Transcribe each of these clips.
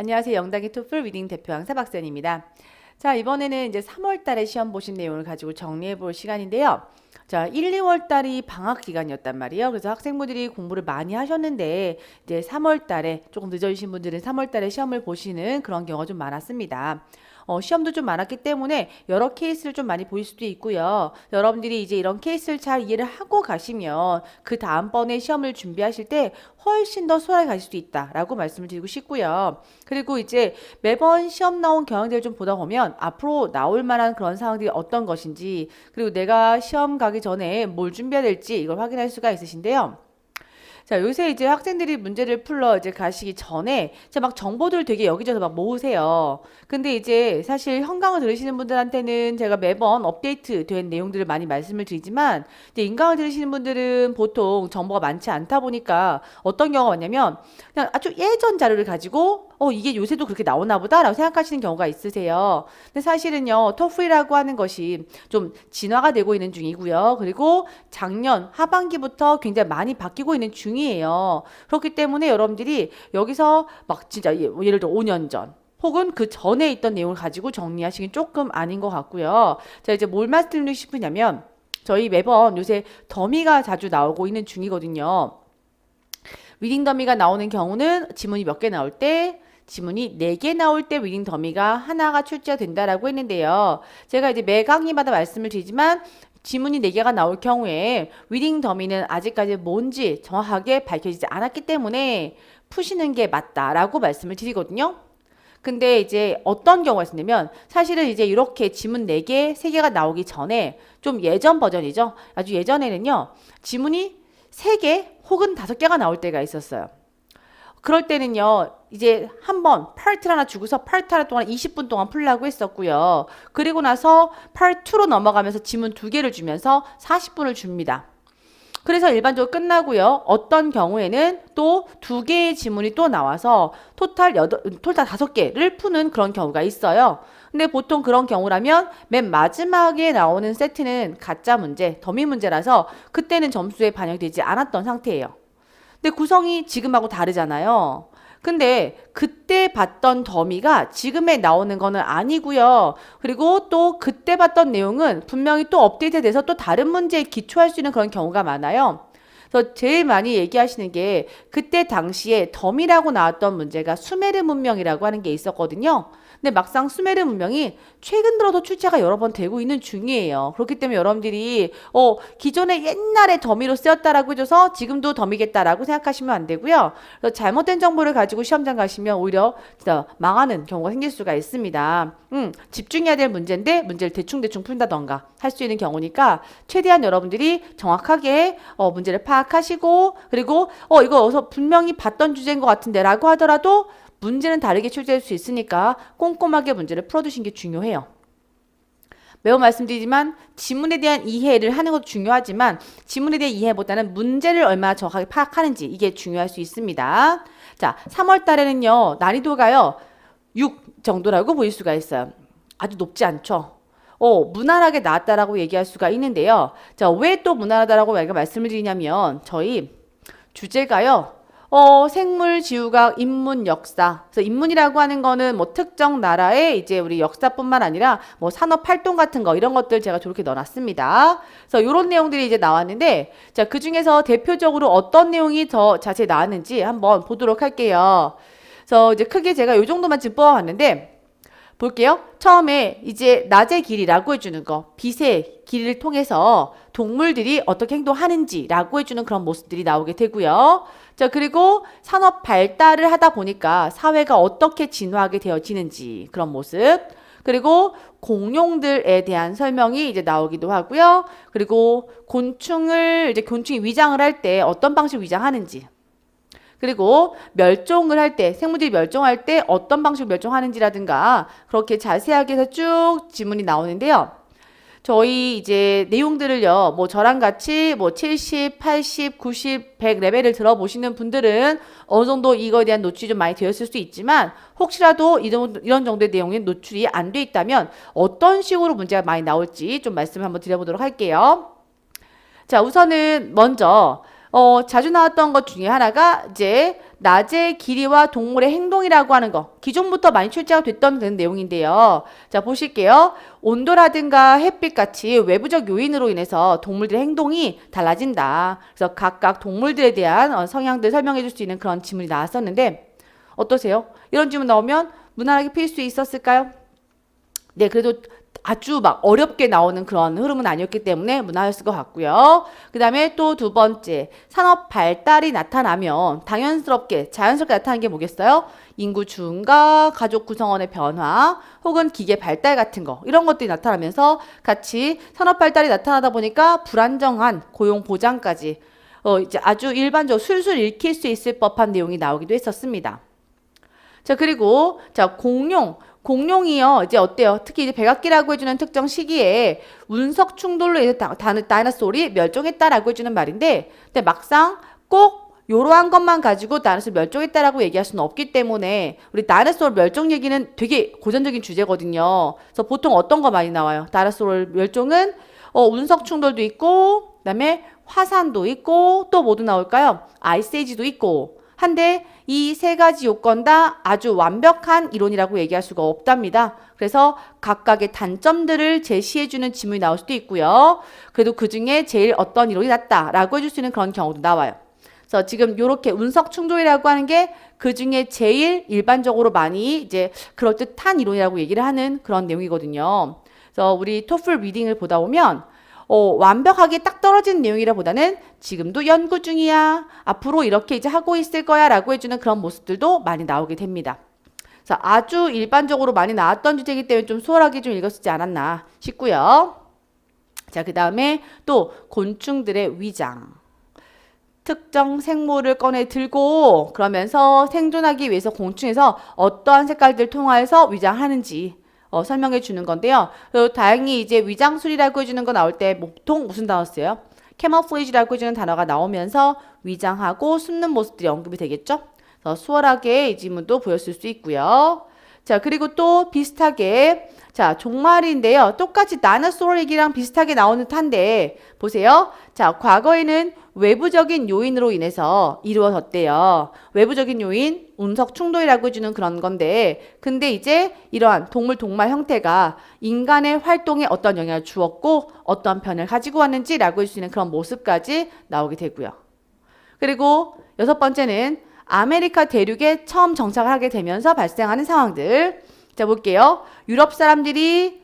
안녕하세요. 영당의 토플 리딩 대표 강사 박선입니다. 자, 이번에는 이제 3월 달에 시험 보신 내용을 가지고 정리해 볼 시간인데요. 자, 1, 2월 달이 방학 기간이었단 말이에요. 그래서 학생분들이 공부를 많이 하셨는데 이제 3월 달에 조금 늦어지신 분들은 3월 달에 시험을 보시는 그런 경우가 좀 많았습니다. 어, 시험도 좀 많았기 때문에 여러 케이스를 좀 많이 보일 수도 있고요. 여러분들이 이제 이런 케이스를 잘 이해를 하고 가시면 그 다음번에 시험을 준비하실 때 훨씬 더 수월하게 가실 수도 있다라고 말씀을 드리고 싶고요. 그리고 이제 매번 시험 나온 경향들을 좀 보다 보면 앞으로 나올 만한 그런 상황들이 어떤 것인지 그리고 내가 시험 가기 전에 뭘 준비해야 될지 이걸 확인할 수가 있으신데요. 자, 요새 이제 학생들이 문제를 풀러 이제 가시기 전에 이제 막 정보들 되게 여기저기서 막 모으세요. 근데 이제 사실 현강을 들으시는 분들한테는 제가 매번 업데이트 된 내용들을 많이 말씀을 드리지만 이제 인강을 들으시는 분들은 보통 정보가 많지 않다 보니까 어떤 경우가 많냐면 그냥 아주 예전 자료를 가지고 어, 이게 요새도 그렇게 나오나 보다라고 생각하시는 경우가 있으세요. 근데 사실은요, 토플이라고 하는 것이 좀 진화가 되고 있는 중이고요. 그리고 작년 하반기부터 굉장히 많이 바뀌고 있는 중이 에요. 그렇기 때문에 여러분들이 여기서 막 진짜 예- 예를 들어 5년 전, 혹은 그 전에 있던 내용을 가지고 정리하시긴 조금 아닌 것 같고요. 자, 이제 뭘 말씀드리고 싶으냐면, 저희 매번 요새 더미가 자주 나오고 있는 중이거든요. 리딩 더미가 나오는 경우는 지문이 몇 개 나올 때, 지문이 4개 나올 때 리딩 더미가 하나가 출제가 된다라고 했는데요. 제가 이제 매 강의마다 말씀을 드리지만 지문이 4개가 나올 경우에 리딩 더미는 아직까지 뭔지 정확하게 밝혀지지 않았기 때문에 푸시는 게 맞다라고 말씀을 드리거든요. 근데 이제 어떤 경우가 있냐면 사실은 이제 이렇게 지문 4개, 3개가 나오기 전에 좀 예전 버전이죠. 아주 예전에는요. 지문이 3개 혹은 5개가 나올 때가 있었어요. 그럴 때는요, 이제 한번 파트 하나 주고서 파트 하나 동안 20분 동안 풀라고 했었고요. 그리고 나서 파트 2로 넘어가면서 지문 두 개를 주면서 40분을 줍니다. 그래서 일반적으로 끝나고요. 어떤 경우에는 또 두 개의 지문이 또 나와서 토탈 토탈 다섯 개를 푸는 그런 경우가 있어요. 근데 보통 그런 경우라면 맨 마지막에 나오는 세트는 가짜 문제, 더미 문제라서 그때는 점수에 반영되지 않았던 상태예요. 근데 구성이 지금하고 다르잖아요. 근데 그때 봤던 더미가 지금에 나오는 거는 아니고요. 그리고 또 그때 봤던 내용은 분명히 또 업데이트돼서 또 다른 문제에 기초할 수 있는 그런 경우가 많아요. 그래서 제일 많이 얘기하시는 게 그때 당시에 덤이라고 나왔던 문제가 수메르 문명이라고 하는 게 있었거든요. 근데 막상 수메르 문명이 최근 들어도 출제가 여러 번 되고 있는 중이에요. 그렇기 때문에 여러분들이 어 기존에 옛날에 더미로 쓰였다라고 해줘서 지금도 더미겠다라고 생각하시면 안 되고요. 그래서 잘못된 정보를 가지고 시험장 가시면 오히려 진짜 망하는 경우가 생길 수가 있습니다. 음, 집중해야 될 문제인데 문제를 대충대충 푼다던가 할 수 있는 경우니까 최대한 여러분들이 정확하게 어, 문제를 파악하시고 그리고 어 이거 어서 분명히 봤던 주제인 것 같은데 라고 하더라도 문제는 다르게 출제할 수 있으니까 꼼꼼하게 문제를 풀어두신 게 중요해요. 매우 말씀드리지만 지문에 대한 이해를 하는 것도 중요하지만 지문에 대한 이해보다는 문제를 얼마나 정확하게 파악하는지 이게 중요할 수 있습니다. 자, 3월 달에는요, 난이도가요, 6 정도라고 보일 수가 있어요. 아주 높지 않죠? 어, 무난하게 나왔다라고 얘기할 수가 있는데요. 자, 왜 또 무난하다라고 말씀을 드리냐면, 저희 주제가요, 어, 생물, 지구학, 인문, 역사. 그래서 인문이라고 하는 거는 뭐 특정 나라의 이제 우리 역사뿐만 아니라 뭐 산업 활동 같은 거 이런 것들 제가 저렇게 넣어놨습니다. 그래서 이런 내용들이 이제 나왔는데 자, 그 중에서 대표적으로 어떤 내용이 더 자세히 나왔는지 한번 보도록 할게요. 그래서 이제 크게 제가 이 정도만 지금 뽑아봤는데 볼게요. 처음에 이제 낮의 길이라고 해주는 거, 빛의 길이를 통해서 동물들이 어떻게 행동하는지라고 해주는 그런 모습들이 나오게 되고요. 자, 그리고 산업 발달을 하다 보니까 사회가 어떻게 진화하게 되어지는지 그런 모습. 그리고 공룡들에 대한 설명이 이제 나오기도 하고요. 그리고 곤충을 이제 곤충이 위장을 할 때 어떤 방식으로 위장하는지. 그리고 멸종을 할 때, 생물들이 멸종할 때 어떤 방식으로 멸종하는지라든가 그렇게 자세하게 해서 쭉 지문이 나오는데요. 저희 이제 내용들을요, 뭐 저랑 같이 뭐 70, 80, 90, 100 레벨을 들어보시는 분들은 어느 정도 이거에 대한 노출이 좀 많이 되었을 수 있지만 혹시라도 이런, 정도의 내용이 노출이 안 돼 있다면 어떤 식으로 문제가 많이 나올지 좀 말씀을 한번 드려보도록 할게요. 자, 우선은 먼저 어, 자주 나왔던 것 중에 하나가 이제 낮의 길이와 동물의 행동이라고 하는 거. 기존부터 많이 출제가 됐던 그런 내용인데요. 자, 보실게요. 온도라든가 햇빛 같이 외부적 요인으로 인해서 동물들의 행동이 달라진다. 그래서 각각 동물들에 대한 어, 성향들 설명해 줄 수 있는 그런 질문이 나왔었는데 어떠세요? 이런 질문 나오면 무난하게 필 수 있었을까요? 네, 그래도 아주 막 어렵게 나오는 그런 흐름은 아니었기 때문에 무난했을 것 같고요. 그 다음에 또 두 번째, 산업 발달이 나타나면 당연스럽게, 자연스럽게 나타나는 게 뭐겠어요? 인구 증가, 가족 구성원의 변화, 혹은 기계 발달 같은 거, 이런 것들이 나타나면서 같이 산업 발달이 나타나다 보니까 불안정한 고용 보장까지 어, 이제 아주 일반적으로 술술 읽힐 수 있을 법한 내용이 나오기도 했었습니다. 자, 그리고, 자, 공룡. 공룡이요, 이제 어때요? 특히 이제 백악기라고 해주는 특정 시기에 운석 충돌로 인해서 다- 다- 다이너소리 멸종했다라고 해주는 말인데, 근데 막상 꼭 요러한 것만 가지고 다이너소리 멸종했다라고 얘기할 수는 없기 때문에 우리 다이너소리 멸종 얘기는 되게 고전적인 주제거든요. 그래서 보통 어떤 거 많이 나와요? 다이너소리 멸종은 어, 운석 충돌도 있고, 그다음에 화산도 있고, 또 뭐도 나올까요? 아이스에이지도 있고. 한데 이 세 가지 요건 다 아주 완벽한 이론이라고 얘기할 수가 없답니다. 그래서 각각의 단점들을 제시해주는 지문이 나올 수도 있고요. 그래도 그 중에 제일 어떤 이론이 낫다라고 해줄 수 있는 그런 경우도 나와요. 그래서 지금 이렇게 운석 충돌이라고 하는 게 그 중에 제일 일반적으로 많이 이제 그럴듯한 이론이라고 얘기를 하는 그런 내용이거든요. 그래서 우리 토플 리딩을 보다 보면 어, 완벽하게 딱 떨어진 내용이라보다는 지금도 연구 중이야. 앞으로 이렇게 이제 하고 있을 거야. 라고 해주는 그런 모습들도 많이 나오게 됩니다. 자, 아주 일반적으로 많이 나왔던 주제이기 때문에 좀 수월하게 좀 읽었지 않았나 싶고요. 자, 그 다음에 또 곤충들의 위장. 특정 생물을 꺼내 들고 그러면서 생존하기 위해서 공충에서 어떠한 색깔들 통하여서 위장하는지 어, 설명해 주는 건데요. 그리고 다행히 이제 위장술이라고 해주는 거 나올 때 보통 무슨 단어 써요? 캐머플레이지라고 해주는 단어가 나오면서 위장하고 숨는 모습들이 언급이 되겠죠? 그래서 수월하게 이 지문도 보였을 수 있고요. 자, 그리고 또 비슷하게 자, 종말인데요. 똑같이 다이너소어 얘기랑 비슷하게 나오는 듯한데 보세요. 자, 과거에는 외부적인 요인으로 인해서 이루어졌대요. 외부적인 요인, 운석 충돌이라고 해주는 그런 건데, 근데 이제 이러한 동물 동말 형태가 인간의 활동에 어떤 영향을 주었고, 어떤 변을 가지고 왔는지라고 할 수 있는 그런 모습까지 나오게 되고요. 그리고 여섯 번째는 아메리카 대륙에 처음 정착을 하게 되면서 발생하는 상황들. 자, 볼게요. 유럽 사람들이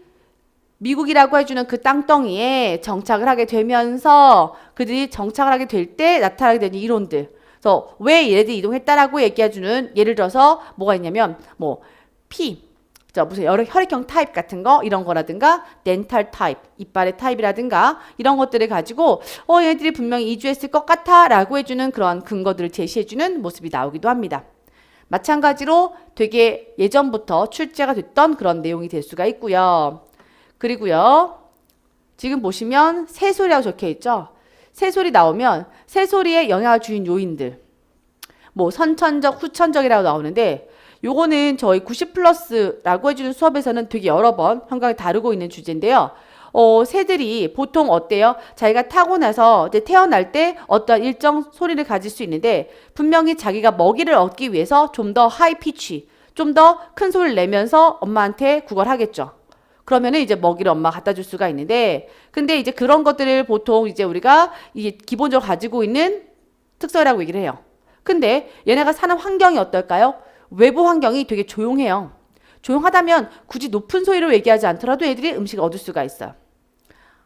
미국이라고 해주는 그 땅덩이에 정착을 하게 되면서 그들이 정착을 하게 될 때 나타나게 되는 이론들. 그래서 왜 얘네들이 이동했다라고 얘기해주는 예를 들어서 뭐가 있냐면 뭐 피, 자 무슨 여러 혈액형 타입 같은 거 이런 거라든가 덴탈 타입, 이빨의 타입이라든가 이런 것들을 가지고 어 얘네들이 분명히 이주했을 것 같아라고 해주는 그런 근거들을 제시해주는 모습이 나오기도 합니다. 마찬가지로 되게 예전부터 출제가 됐던 그런 내용이 될 수가 있고요. 그리고요. 지금 보시면 새소리라고 적혀 있죠. 새소리 나오면 새소리에 영향을 주는 요인들. 뭐 선천적, 후천적이라고 나오는데 요거는 저희 90 플러스라고 해주는 수업에서는 되게 여러 번 현강에 다루고 있는 주제인데요. 어, 새들이 보통 어때요? 자기가 타고 나서 이제 태어날 때 어떤 일정 소리를 가질 수 있는데 분명히 자기가 먹이를 얻기 위해서 좀 더 하이 피치, 좀 더 큰 소리를 내면서 엄마한테 구걸하겠죠. 그러면은 이제 먹이를 엄마가 갖다 줄 수가 있는데 근데 이제 그런 것들을 보통 이제 우리가 이게 기본적으로 가지고 있는 특성이라고 얘기를 해요. 근데 얘네가 사는 환경이 어떨까요? 외부 환경이 되게 조용해요. 조용하다면 굳이 높은 소리로 얘기하지 않더라도 애들이 음식을 얻을 수가 있어요.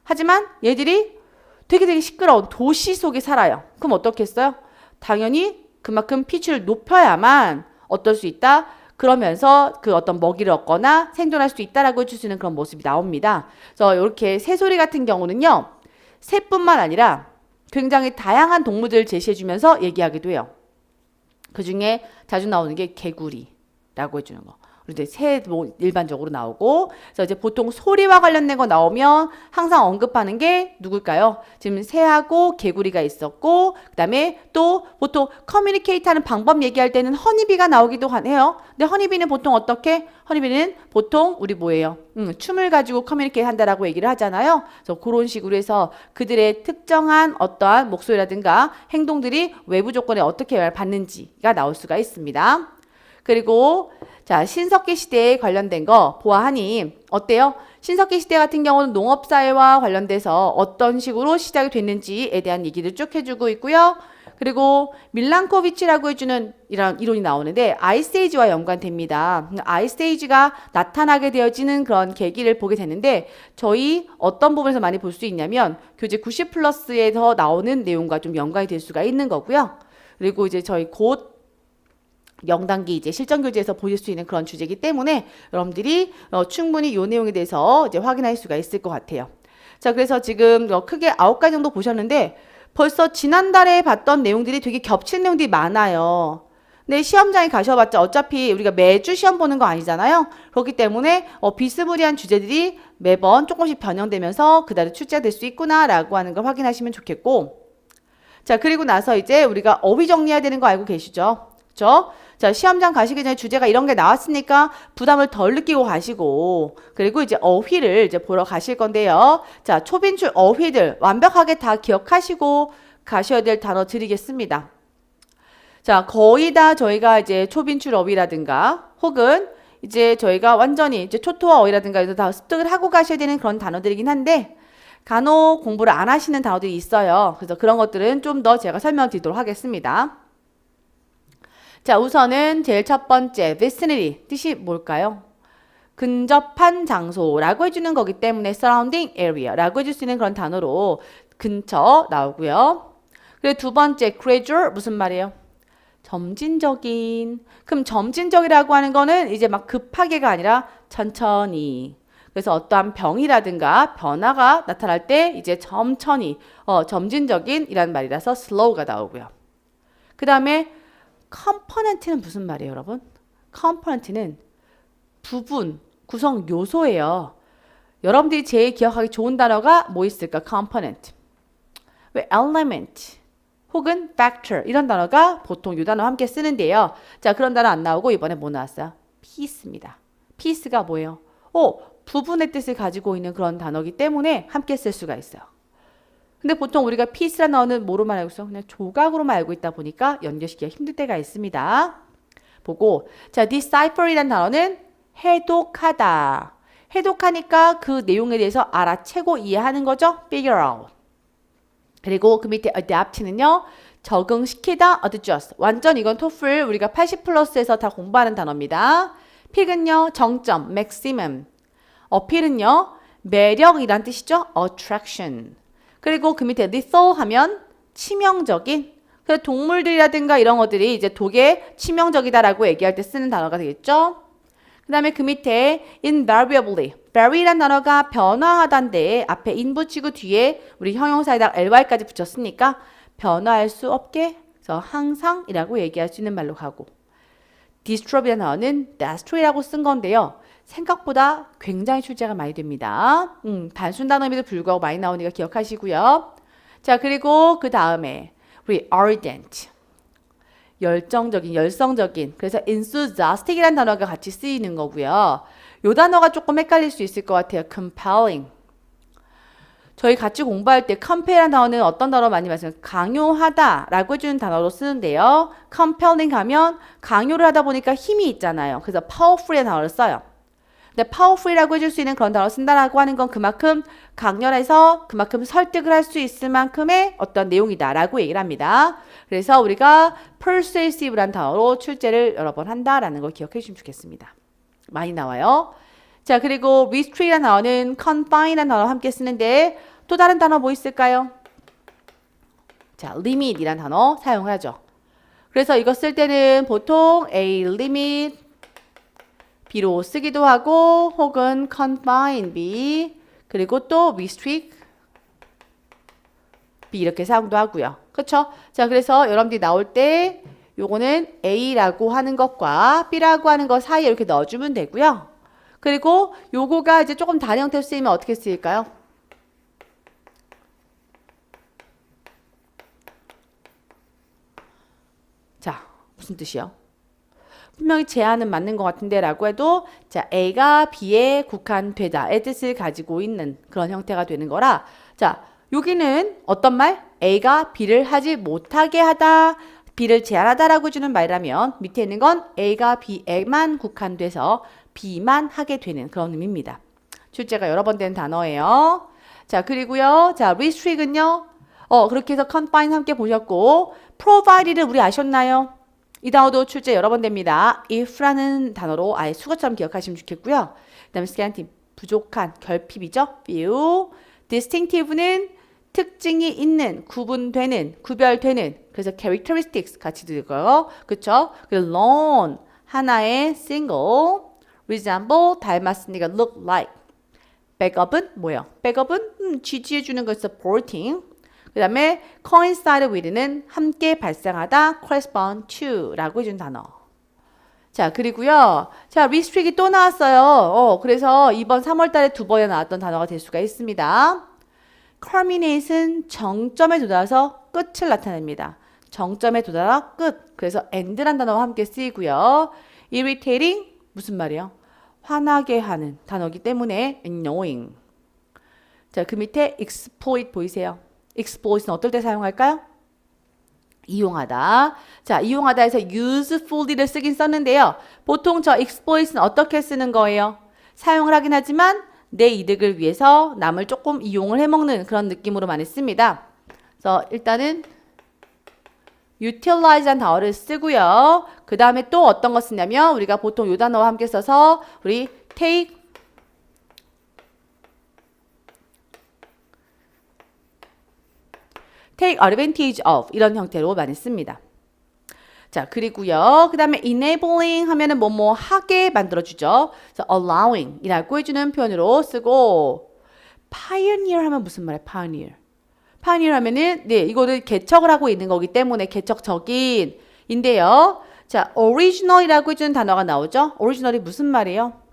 하지만 얘들이 되게 되게 시끄러운 도시 속에 살아요. 그럼 어떻겠어요? 당연히 그만큼 피치를 높여야만 어떨 수 있다? 그러면서 그 어떤 먹이를 얻거나 생존할 수 있다라고 해줄 수 있는 그런 모습이 나옵니다. 그래서 이렇게 새소리 같은 경우는요. 새뿐만 아니라 굉장히 다양한 동물들을 제시해주면서 얘기하기도 해요. 그 중에 자주 나오는 게 개구리라고 해주는 거. 그리고 이제 새뭐 일반적으로 나오고 그래서 이제 보통 소리와 관련된 거 나오면 항상 언급하는 게 누굴까요? 지금 새하고 개구리가 있었고 그다음에 또 보통 커뮤니케이트 하는 방법 얘기할 때는 허니비가 나오기도 해요. 근데 허니비는 보통 어떻게? 허니비는 보통 우리 뭐예요? 음, 춤을 가지고 커뮤니케이트 한다라고 얘기를 하잖아요. 그래서 그런 식으로 해서 그들의 특정한 어떠한 목소리라든가 행동들이 외부 조건에 어떻게 받는지가 나올 수가 있습니다. 그리고 자 신석기 시대에 관련된 거 보아하니 어때요? 신석기 시대 같은 경우는 농업 사회와 관련돼서 어떤 식으로 시작이 됐는지에 대한 얘기를 쭉 해주고 있고요. 그리고 밀랑코비치라고 해주는 이런 이론이 나오는데 아이스에이지와 연관됩니다. 아이스에이지가 나타나게 되어지는 그런 계기를 보게 되는데 저희 어떤 부분에서 많이 볼 수 있냐면 교재 90 플러스에서 나오는 내용과 좀 연관이 될 수가 있는 거고요. 그리고 이제 저희 곧 영단기 이제 실전 교재에서 보실 수 있는 그런 주제이기 때문에 여러분들이 어, 충분히 이 내용에 대해서 이제 확인할 수가 있을 것 같아요. 자, 그래서 지금 어, 크게 아홉 가지 정도 보셨는데 벌써 지난달에 봤던 내용들이 되게 겹치는 내용들이 많아요. 근데 시험장에 가셔봤자 어차피 우리가 매주 시험 보는 거 아니잖아요. 그렇기 때문에 어, 비스무리한 주제들이 매번 조금씩 변형되면서 그다음에 출제가 될수 있구나라고 하는 걸 확인하시면 좋겠고 자 그리고 나서 이제 우리가 어휘 정리해야 되는 거 알고 계시죠? 그렇죠? 자 시험장 가시기 전에 주제가 이런 게 나왔으니까 부담을 덜 느끼고 가시고 그리고 이제 어휘를 이제 보러 가실 건데요. 자 초빈출 어휘들 완벽하게 다 기억하시고 가셔야 될 단어 드리겠습니다. 자, 거의 다 저희가 이제 초빈출 어휘라든가 혹은 이제 저희가 완전히 이제 초토화 어휘라든가 이거 다 습득을 하고 가셔야 되는 그런 단어들이긴 한데 간혹 공부를 안 하시는 단어들이 있어요. 그래서 그런 것들은 좀 더 제가 설명드리도록 하겠습니다. 자, 우선은 제일 첫 번째 vicinity 뜻이 뭘까요? 근접한 장소라고 해주는 거기 때문에 surrounding area라고 해줄 수 있는 그런 단어로 근처 나오고요. 그리고 두 번째 gradual 무슨 말이에요? 점진적인. 그럼 점진적이라고 하는 거는 이제 막 급하게가 아니라 천천히. 그래서 어떠한 병이라든가 변화가 나타날 때 이제 점천히, 어, 점진적인이라는 말이라서 slow가 나오고요. 그 다음에 component는 무슨 말이에요, 여러분? component는 부분, 구성 요소예요. 여러분들이 제일 기억하기 좋은 단어가 뭐 있을까? component. 왜 element 혹은 factor 이런 단어가 보통 이 단어 함께 쓰는데요. 자, 그런 단어 안 나오고 이번에 뭐 나왔어요? piece입니다. piece가 뭐예요? 오, 부분의 뜻을 가지고 있는 그런 단어기 때문에 함께 쓸 수가 있어요. 근데 보통 우리가 piece라는 단어는 뭐로만 알고 있어? 그냥 조각으로만 알고 있다 보니까 연결시키기가 힘들 때가 있습니다. 보고 자, decipher이라는 단어는 해독하다. 해독하니까 그 내용에 대해서 알아채고 이해하는 거죠. figure out. 그리고 그 밑에 adapt는요. 적응시키다, adjust. 완전 이건 토플 우리가 80 플러스에서 다 공부하는 단어입니다. 픽은요. 정점, maximum. 어필은요. 매력이란 뜻이죠. attraction. 그리고 그 밑에 lethal 하면 치명적인. 그 동물들이라든가 이런 것들이 이제 독에 치명적이다라고 얘기할 때 쓰는 단어가 되겠죠. 그 다음에 그 밑에 invariably, vary란 단어가 변화하다인데 앞에 in 붙이고 뒤에 우리 형용사에다 ly까지 붙였으니까 변화할 수 없게 그래서 항상이라고 얘기할 수 있는 말로 가고 disturbi라는 단어는 destroy라고 쓴 건데요. 생각보다 굉장히 출제가 많이 됩니다. 음, 단순 단어임에도 불구하고 많이 나오니까 기억하시고요. 자 그리고 그 다음에 우리 ardent 열정적인, 열성적인. 그래서 enthusiastic이라는 단어가 같이 쓰이는 거고요. 요 단어가 조금 헷갈릴 수 있을 것 같아요. compelling. 저희 같이 공부할 때 compel이라는 단어는 어떤 단어 많이 말씀요 강요하다라고 해주는 단어로 쓰는데요. compelling 하면 강요를 하다 보니까 힘이 있잖아요. 그래서 powerful이라는 단어를 써요. 근데 powerful이라고 해줄 수 있는 그런 단어를 쓴다라고 하는 건 그만큼 강렬해서 그만큼 설득을 할 수 있을 만큼의 어떤 내용이다라고 얘기를 합니다. 그래서 우리가 persuasive란 단어로 출제를 여러 번 한다라는 걸 기억해 주시면 좋겠습니다. 많이 나와요. 자, 그리고 restrict이라는 단어는 confine이라는 단어와 함께 쓰는데 또 다른 단어 뭐 있을까요? 자, limit이라는 단어 사용하죠. 그래서 이거 쓸 때는 보통 a limit B로 쓰기도 하고 혹은 confine B 그리고 또 restrict B 이렇게 사용도 하고요. 그렇죠? 자, 그래서 여러분들이 나올 때 요거는 A라고 하는 것과 B라고 하는 것 사이에 이렇게 넣어주면 되고요. 그리고 요거가 이제 조금 다른 형태로 쓰이면 어떻게 쓰일까요? 자, 무슨 뜻이요? 분명히 제안은 맞는 것 같은데 라고 해도 자 A가 B에 국한되다의 뜻을 가지고 있는 그런 형태가 되는 거라 자 여기는 어떤 말? A가 B를 하지 못하게 하다 B를 제한하다라고 주는 말이라면 밑에 있는 건 A가 B에만 국한돼서 B만 하게 되는 그런 의미입니다. 출제가 여러 번 된 단어예요. 자 그리고요 자 restrict은요 어 그렇게 해서 confine 함께 보셨고 provided를 우리 아셨나요? 이 단어도 출제 여러 번 됩니다. if라는 단어로 아예 수거처럼 기억하시면 좋겠고요. 그 다음에 scanty, 부족한, 결핍이죠. few. distinctive는 특징이 있는, 구분되는, 구별되는. 그래서 characteristics 같이 들고요. 그쵸? 그리고 lone, 하나의 single. resemble, 닮았으니까 look like. backup은 뭐예요? backup은 음, 지지해주는 거 supporting. 그 다음에 coincide with는 함께 발생하다 correspond to라고 해준 단어. 자, 그리고요. 자, restrict이 또 나왔어요. 어, 그래서 이번 3월 달에 두 번에 나왔던 단어가 될 수가 있습니다. culminate은 정점에 도달해서 끝을 나타냅니다. 정점에 도달하 끝. 그래서 end란 단어와 함께 쓰이고요. irritating 무슨 말이에요? 화나게 하는 단어기 때문에 annoying. 자, 그 밑에 exploit 보이세요? Exploit은 어떨 때 사용할까요? 이용하다. 자, 이용하다 해서 usefully를 쓰긴 썼는데요. 보통 저 exploit은 어떻게 쓰는 거예요? 사용을 하긴 하지만 내 이득을 위해서 남을 조금 이용을 해먹는 그런 느낌으로 많이 씁니다. 그래서 일단은 utilize한 단어를 쓰고요. 그 다음에 또 어떤 거 쓰냐면 우리가 보통 요 단어와 함께 써서 우리 take take advantage of 이런 형태로 많이 씁니다. 자, 그리고요. 그 다음에 enabling 하면은 뭐뭐 하게 만들어주죠. 그래서 allowing 이라고 해주는 표현으로 쓰고 pioneer 하면 무슨 말이에요? pioneer. pioneer 하면은 네, 이거를 개척을 하고 있는 거기 때문에 개척적인 인데요. 자, original이라고 해주는 단어가 나오죠. original이 무슨 말이에요?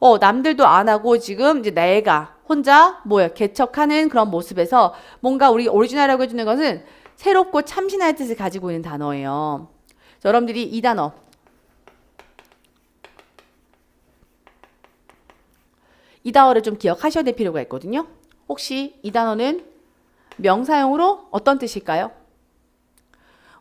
어, 남들도 안 하고 지금 이제 내가 혼자 뭐야 개척하는 그런 모습에서 뭔가 우리 오리지널이라고 해주는 것은 새롭고 참신할 뜻을 가지고 있는 단어예요. 자, 여러분들이 이 단어 이 단어를 좀 기억하셔야 될 필요가 있거든요. 혹시 이 단어는 명사용으로 어떤 뜻일까요?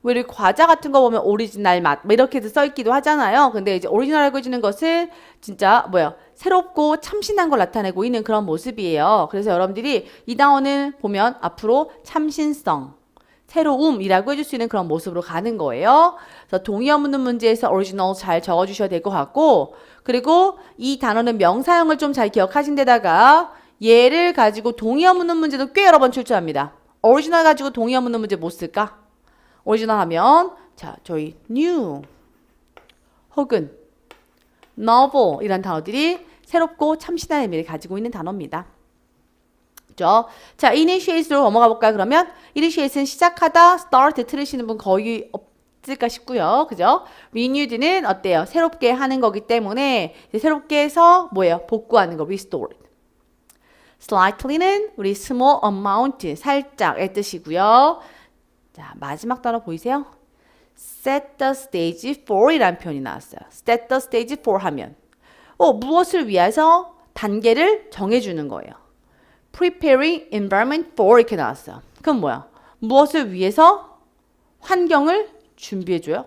왜 이렇게 과자 같은 거 보면 오리지널 맛, 뭐 이렇게도 써 있기도 하잖아요. 근데 이제 오리지널이라고 해주는 것을 진짜 뭐야 새롭고 참신한 걸 나타내고 있는 그런 모습이에요. 그래서 여러분들이 이 단어는 보면 앞으로 참신성, 새로움이라고 해줄 수 있는 그런 모습으로 가는 거예요. 그래서 동의어 묻는 문제에서 오리지널 잘 적어주셔야 될 것 같고, 그리고 이 단어는 명사형을 좀 잘 기억하신 데다가 얘를 가지고 동의어 묻는 문제도 꽤 여러 번 출제합니다. 오리지널 가지고 동의어 묻는 문제 못 쓸까? 오리지널 하면 자 저희 new 혹은 novel 이란 단어들이 새롭고 참신한 의미를 가지고 있는 단어입니다. 그죠? 자, initiate로 넘어가 볼까요? 그러면 initiate는 시작하다, start 들으시는 분 거의 없을까 싶고요. 그죠? renewed는 어때요? 새롭게 하는 거기 때문에 새롭게 해서 뭐예요? 복구하는 거, restored. slightly는 우리 small amount, 살짝의 뜻이고요. 자, 마지막 단어 보이세요? set the stage for 이라는 표현이 나왔어요. set the stage for 하면 어, 무엇을 위해서 단계를 정해주는 거예요. preparing environment for 이렇게 나왔어요. 그럼 뭐야? 무엇을 위해서 환경을 준비해줘요?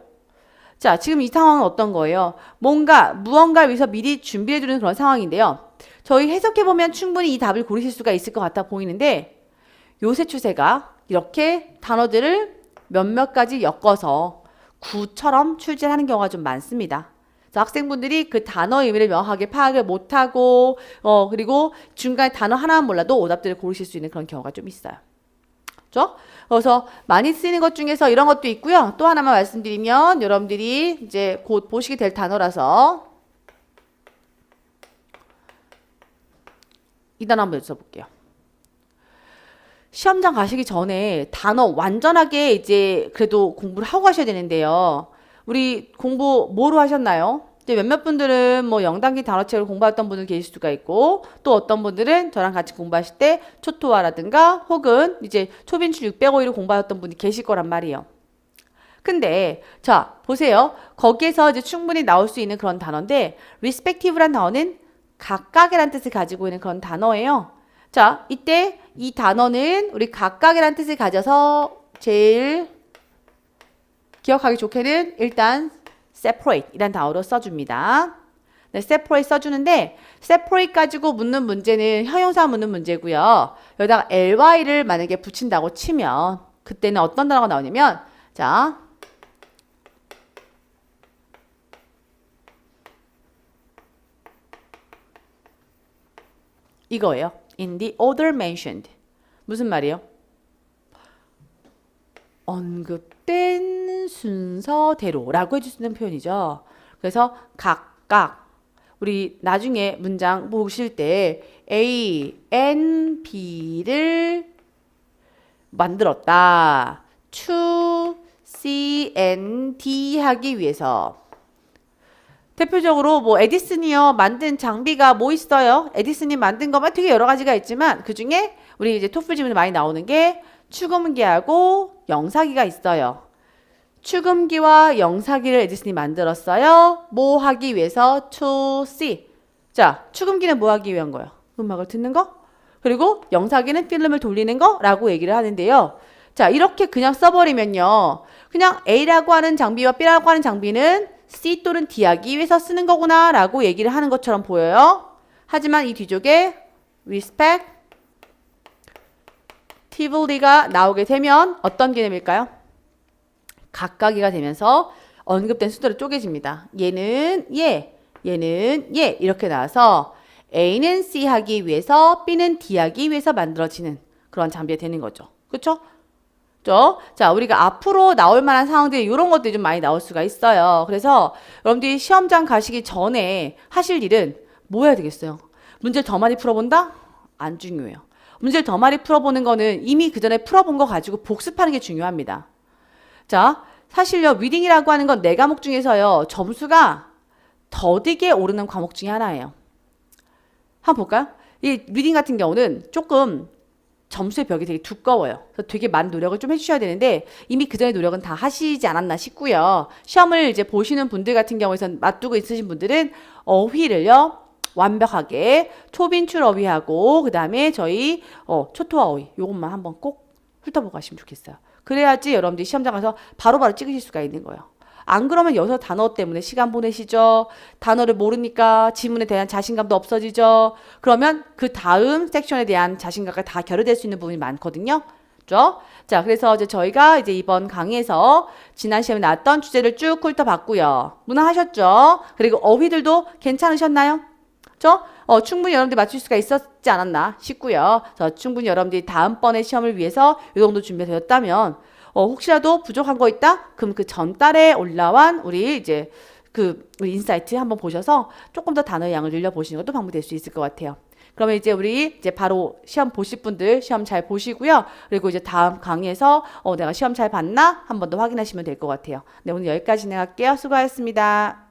자, 지금 이 상황은 어떤 거예요? 뭔가, 무언가를 위해서 미리 준비해주는 그런 상황인데요. 저희 해석해보면 충분히 이 답을 고르실 수가 있을 것 같아 보이는데, 요새 추세가 이렇게 단어들을 몇몇 가지 엮어서 구처럼 출제하는 경우가 좀 많습니다. 학생분들이 그 단어 의미를 명확하게 파악을 못하고 어 그리고 중간에 단어 하나만 몰라도 오답들을 고르실 수 있는 그런 경우가 좀 있어요. 그렇죠? 그래서 많이 쓰이는 것 중에서 이런 것도 있고요. 또 하나만 말씀드리면 여러분들이 이제 곧 보시게 될 단어라서 이 단어 한번 써볼게요. 시험장 가시기 전에 단어 완전하게 이제 그래도 공부를 하고 가셔야 되는데요. 우리 공부 뭐로 하셨나요? 이제 몇몇 분들은 뭐 영단기 단어책을 공부했던 분들 계실 수가 있고 또 어떤 분들은 저랑 같이 공부하실 때 초토화라든가 혹은 이제 초빈출 605일을 공부하셨던 분이 계실 거란 말이에요. 근데 자 보세요. 거기에서 이제 충분히 나올 수 있는 그런 단어인데 respective란 단어는 각각이라는 뜻을 가지고 있는 그런 단어예요. 자 이때 이 단어는 우리 각각이라는 뜻을 가져서 제일 기억하기 좋게는 일단 separate 이란 단어로 써줍니다. 네, separate 써주는데 separate 가지고 묻는 문제는 형용사 묻는 문제고요. 여기다가 ly를 만약에 붙인다고 치면 그때는 어떤 단어가 나오냐면 자 이거예요. In the order mentioned. 무슨 말이에요? 언급된 순서대로라고 해줄 수 있는 표현이죠. 그래서 각각 우리 나중에 문장 보실 때 A, N, B를 만들었다. to C, N, D 하기 위해서 대표적으로 뭐 에디슨이요 만든 장비가 뭐 있어요? 에디슨이 만든 거만 되게 여러 가지가 있지만 그 중에 우리 이제 토플 지문에 많이 나오는 게 축음기하고 영사기가 있어요. 축음기와 영사기를 에디슨이 만들었어요. 뭐 하기 위해서? to see. 자, 축음기는 뭐 하기 위한 거예요? 음악을 듣는 거? 그리고 영사기는 필름을 돌리는 거라고 얘기를 하는데요. 자, 이렇게 그냥 써버리면요. 그냥 A라고 하는 장비와 B라고 하는 장비는 C 또는 D 하기 위해서 쓰는 거구나 라고 얘기를 하는 것처럼 보여요. 하지만 이 뒤쪽에 respect, tively가 나오게 되면 어떤 개념일까요? 각각이가 되면서 언급된 수도로 쪼개집니다. 얘는 얘, 얘는 얘 이렇게 나와서 A는 C 하기 위해서 B는 D 하기 위해서 만들어지는 그런 장비가 되는 거죠. 그렇죠? 죠? 자, 우리가 앞으로 나올 만한 상황들이 이런 것들이 좀 많이 나올 수가 있어요. 그래서 여러분들이 시험장 가시기 전에 하실 일은 뭐 해야 되겠어요? 문제를 더 많이 풀어본다? 안 중요해요. 문제를 더 많이 풀어보는 거는 이미 그 전에 풀어본 거 가지고 복습하는 게 중요합니다. 자, 사실요, 리딩이라고 하는 건 네 과목 중에서요, 점수가 더디게 오르는 과목 중에 하나예요. 한번 볼까요? 이 리딩 같은 경우는 조금 점수의 벽이 되게 두꺼워요. 그래서 되게 많은 노력을 좀 해주셔야 되는데 이미 그 전에 노력은 다 하시지 않았나 싶고요. 시험을 이제 보시는 분들 같은 경우에선 맞두고 있으신 분들은 어휘를요 완벽하게 초빈출 어휘하고 그 다음에 저희 어, 초토화 어휘 요것만 한번 꼭 훑어보고 가시면 좋겠어요. 그래야지 여러분들이 시험장 가서 바로바로 찍으실 수가 있는 거예요. 안 그러면 여기서 단어 때문에 시간 보내시죠. 단어를 모르니까 지문에 대한 자신감도 없어지죠. 그러면 그 다음 섹션에 대한 자신감과 다 결여될 수 있는 부분이 많거든요. 그죠? 자, 그래서 이제 저희가 이제 이번 강의에서 지난 시험에 나왔던 주제를 쭉 훑어봤고요. 무난하셨죠? 그리고 어휘들도 괜찮으셨나요? 그죠? 어, 충분히 여러분들이 맞출 수가 있었지 않았나 싶고요. 그래서 충분히 여러분들이 다음번에 시험을 위해서 이 정도 준비되었다면 어, 혹시라도 부족한 거 있다? 그럼 그 전달에 올라온 우리 이제 그 인사이트 한번 보셔서 조금 더 단어의 양을 늘려 보시는 것도 방법이 될 수 있을 것 같아요. 그러면 이제 우리 이제 바로 시험 보실 분들 시험 잘 보시고요. 그리고 이제 다음 강의에서 어, 내가 시험 잘 봤나? 한 번 더 확인하시면 될 것 같아요. 네, 오늘 여기까지 진행할게요. 수고하셨습니다.